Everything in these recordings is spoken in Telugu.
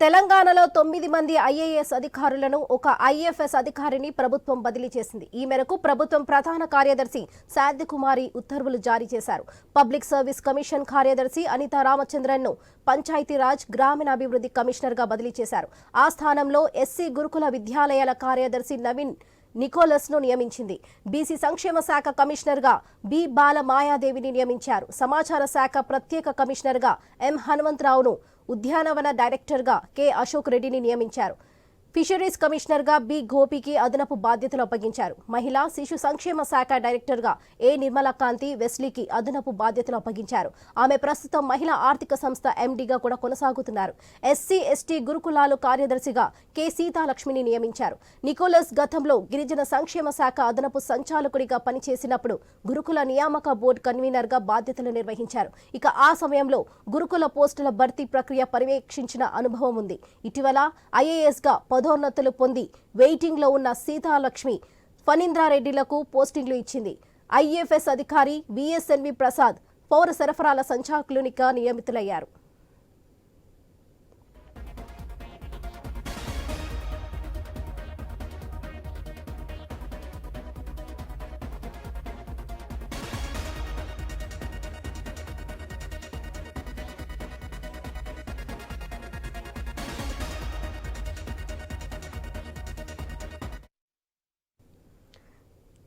తెలంగాణలో తొమ్మిది మంది ఐఏఎస్ అధికారులను ఒక ఐఎఫ్ఎస్ అధికారిని ప్రభుత్వం బదిలీ చేసింది. ఈ మేరకు ప్రభుత్వం ప్రధాన కార్యదర్శి శాంతికుమారి ఉత్తర్వులు జారీ చేశారు. పబ్లిక్ సర్వీస్ కమిషన్ కార్యదర్శి అనితా రామచంద్రన్ను పంచాయతీరాజ్ గ్రామీణాభివృద్ధి కమిషనర్గా బదిలీ చేశారు. ఆ స్థానంలో ఎస్సీ గురుకుల విద్యాలయాల కార్యదర్శి నవీన్ నికోలస్ను నియమించింది. బీసీ సంక్షేమ శాఖ కమిషనర్గా బి బాల మాయాదేవిని నియమించారు. సమాచార శాఖ ప్రత్యేక కమిషనర్గా ఎం హనుమంతరావును ఉద్యానవన డైరెక్టర్గా కె అశోక్ రెడ్డిని నియమించారు. ఫిషరీస్ కమిషనర్గా బి గోపికి అదనపు బాధ్యతలు అప్పగించారు. మహిళా శిశు సంక్షేమ శాఖ డైరెక్టర్గా ఏ నిర్మలా కాంతి వెస్లీకి అదనపు బాధ్యతలు అప్పగించారు. ఆమె ప్రస్తుతం మహిళా ఆర్థిక సంస్థ ఎండీగా కూడా కొనసాగుతున్నారు. ఎస్సీ ఎస్టీ గురుకులాలు కార్యదర్శిగా కె. సీతాలక్ష్మిని నియమించారు. నికోలస్ గతంలో గిరిజన సంక్షేమ శాఖ అదనపు సంచాలకుడిగా పనిచేసినప్పుడు గురుకుల నియామక బోర్డు కన్వీనర్గా బాధ్యతలు నిర్వహించారు. ఇక ఆ సమయంలో గురుకుల పోస్టుల భర్తీ ప్రక్రియ పర్యవేక్షించిన అనుభవం ఉంది. ఇటీవల ఐఏఎస్గా పదోన్నతులు పొంది వెయిటింగ్లో ఉన్న సీతాలక్ష్మి ఫణీంద్రారెడ్డిలకు పోస్టింగ్లు ఇచ్చింది. ఐఎఫ్ఎస్ అధికారి బిఎస్ఎన్వి ప్రసాద్ పౌర సరఫరాల సంచాకులునిగా నియమితులయ్యారు.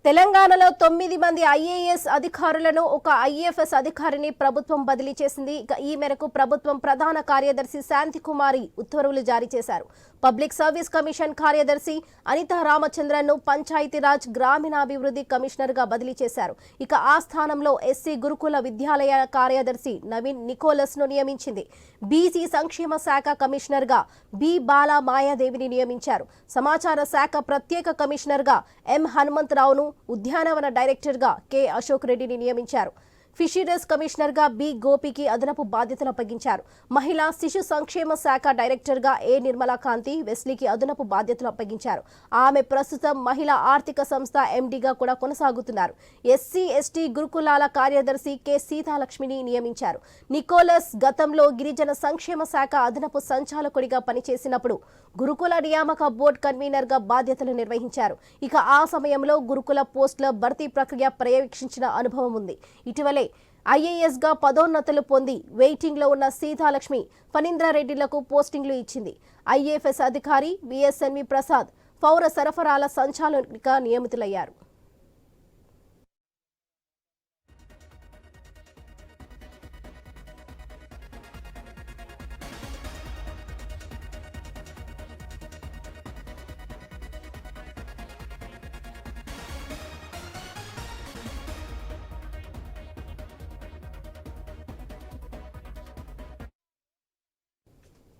తెలంగాణలో తొమ్మిది మంది ఐఏఎస్ అధికారులను ఒక ఐఎఫ్ఎస్ అధికారిని ప్రభుత్వం బదిలీ చేసింది. ఇక ఈ మేరకు ప్రభుత్వం ప్రధాన కార్యదర్శి శాంతి కుమారి ఉత్తర్వులు జారీ చేశారు. పబ్లిక్ సర్వీస్ కమిషన్ కార్యదర్శి అనిత రామచంద్రన్ను పంచాయతీరాజ్ గ్రామీణాభివృద్ధి కమిషనర్గా బదిలీ చేశారు. ఇక ఆ స్థానంలో ఎస్సీ గురుకుల విద్యాలయ కార్యదర్శి నవీన్ నికోలస్ను నియమించింది. బీసీ సంక్షేమ శాఖ కమిషనర్గా బి బాలా మాయాదేవిని నియమించారు. సమాచార శాఖ ప్రత్యేక కమిషనర్గా ఎం హనుమంతరావును ఉద్యానవన డైరెక్టర్గా కె అశోక్ రెడ్డిని నియమించారు. ఫిషరీస్ కమిషనర్గా బి గోపికి అదనపు బాధ్యతలు అప్పగించారు. మహిళా శిశు సంక్షేమ శాఖ డైరెక్టర్గా ఏ నిర్మలా కాంతి వెస్లీకి అదనపు బాధ్యతలు అప్పగించారు. ఆమె ప్రస్తుతం మహిళా ఆర్థిక సంస్థ ఎండీగా కూడా కొనసాగుతున్నారు. ఎస్సీ ఎస్టీ గురుకులాల కార్యదర్శి కె సీతాలక్ష్మిని నియమించారు. నికోలస్ గతంలో గిరిజన సంక్షేమ శాఖ అదనపు సంచాలకుడిగా పనిచేసినప్పుడు గురుకుల నియామక బోర్డు కన్వీనర్గా బాధ్యతలు నిర్వహించారు. ఇక ఆ సమయంలో గురుకుల పోస్టుల భర్తీ ప్రక్రియ పర్యవేక్షించిన అనుభవం ఉంది. ఇటీవలే ఐఏఎస్గా పదోన్నతులు పొంది వెయిటింగ్లో ఉన్న సీతాలక్ష్మి ఫణీంద్రారెడ్డిలకు పోస్టింగ్లు ఇచ్చింది. ఐఏఎఫ్ఎస్ అధికారి విఎస్ఎన్వి ప్రసాద్ పౌర సరఫరాల సంచాలకునిగా నియమితులయ్యారు.